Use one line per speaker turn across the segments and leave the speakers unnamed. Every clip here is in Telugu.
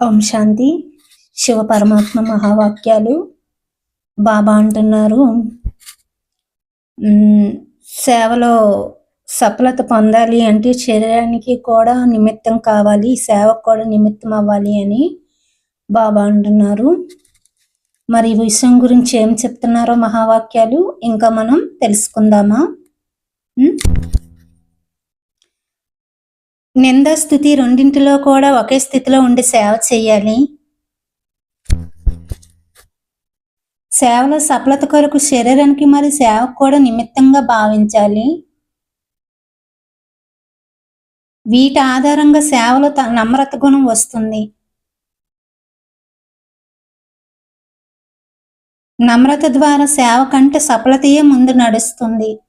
ఓం శాంతి. శివ పరమాత్మ మహావాక్యాలు బాబా అంటున్నారు. సేవలో సఫలత పొందాలి అంటే శరీరానికి కూడా నిమిత్తం కావాలి సేవకు కూడా నిమిత్తం అవ్వాలి అని బాబా అంటున్నారు. మరి విషయం గురించి ఏం చెప్తున్నారో మహావాక్యాలు ఇంకా మనం తెలుసుకుందామా? మ్? నింద స్థుతి రెండింటిలో కూడా ఒకే స్థితిలో ఉండి సేవ చేయాలి. సేవలో సఫలత కొరకు శరీరానికి మరి సేవకు కూడా నిమిత్తంగా భావించాలి. వీటి ఆధారంగా సేవలో త- నమ్రత గుణం వస్తుంది. నమ్రత ద్వారా సేవ కంటే సఫలతయే ముందు నడుస్తుంది.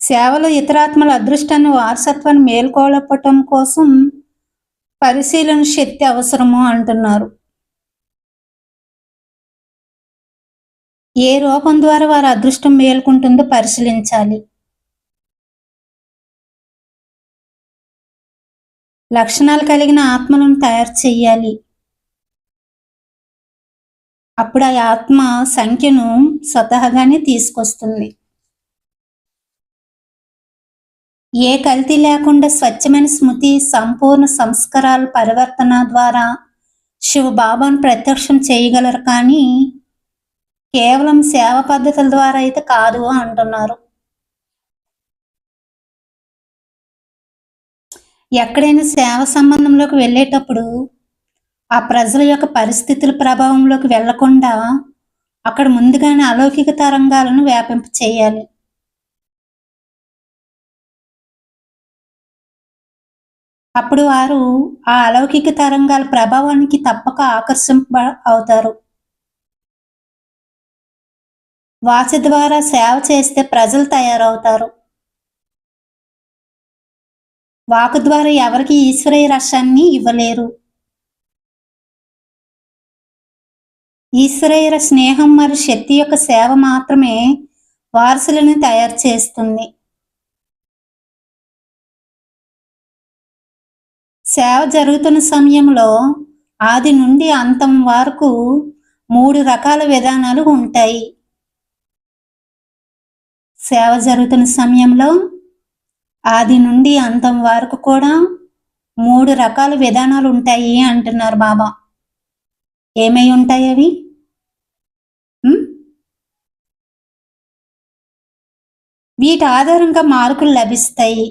సేవలు ఇతరాత్మల అదృష్టాన్ని వారసత్వాన్ని మేల్కొలపటం కోసం పరిశీలన శక్తి అవసరము అంటున్నారు. ఏ రూపం ద్వారా వారి అదృష్టం మేల్కుంటుందో పరిశీలించాలి. లక్షణాలు కలిగిన ఆత్మలను తయారు చేయాలి అప్పుడు ఆ ఆత్మ సంఖ్యను స్వతహాగానే తీసుకొస్తుంది. ఏ కల్తీ లేకుండా స్వచ్ఛమైన స్మృతి సంపూర్ణ సంస్కారాల పరివర్తన ద్వారా శివబాబాను ప్రత్యక్షం చేయగలరు కానీ కేవలం సేవ పద్ధతుల ద్వారా అయితే కాదు అంటున్నారు. ఎక్కడైనా సేవ సంబంధంలోకి వెళ్ళేటప్పుడు ఆ ప్రజల యొక్క పరిస్థితుల ప్రభావంలోకి వెళ్ళకుండా అక్కడ ముందుగానే అలౌకిక తరంగాలను వ్యాపింప చేయాలి. అప్పుడు వారు ఆ అలౌకిక తరంగాల ప్రభావానికి తప్పక ఆకర్షింప అవుతారు. వాచ ద్వారా సేవ చేస్తే ప్రజలు తయారవుతారు. వాకు ద్వారా ఎవరికి ఈశ్వరీయ రసాన్ని ఇవ్వలేరు. ఈశ్వరీయ స్నేహం మరియు శక్తి యొక్క సేవ మాత్రమే వారసులను తయారు చేస్తుంది. సేవ జరుగుతున్న సమయంలో ఆది నుండి అంతం వరకు మూడు రకాల విధానాలు ఉంటాయి. సేవ జరుగుతున్న సమయంలో ఆది నుండి అంతం వరకు కూడా మూడు రకాల విధానాలు ఉంటాయి అంటున్నారు బాబా. ఏమై ఉంటాయి అవి? వీటి ఆధారంగా మార్కులు లభిస్తాయి.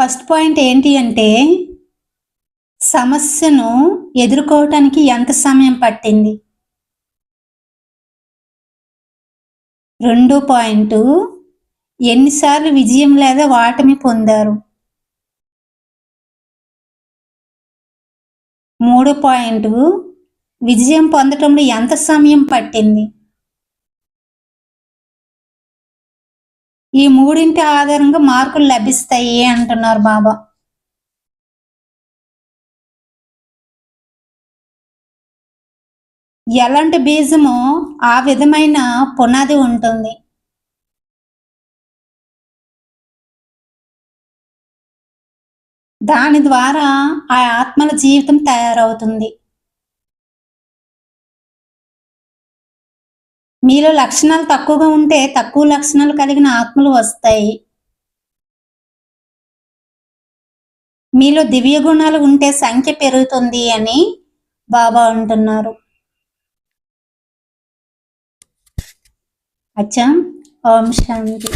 ఫస్ట్ పాయింట్ ఏంటి అంటే సమస్యను ఎదుర్కోవటానికి ఎంత సమయం పట్టింది? రెండు పాయింట్ ఎన్నిసార్లు విజయం లేదా వాటమి పొందారు? మూడు పాయింట్ విజయం పొందటంలో ఎంత సమయం పట్టింది? ఈ మూడింటి ఆధారంగా మార్కులు లభిస్తాయి అంటున్నారు బాబా. ఎలాంటి బీజము ఆ విధమైన పునాది ఉంటుంది? దాని ద్వారా ఆ ఆత్మల జీవితం తయారవుతుంది. మీలో లక్షణాలు తక్కువగా ఉంటే తక్కువ లక్షణాలు కలిగిన ఆత్మలు వస్తాయి. మీలో దివ్య గుణాలు ఉంటే సంఖ్య పెరుగుతుంది అని బాబా అంటున్నారు. అచ్చా. ఓం శాంతి.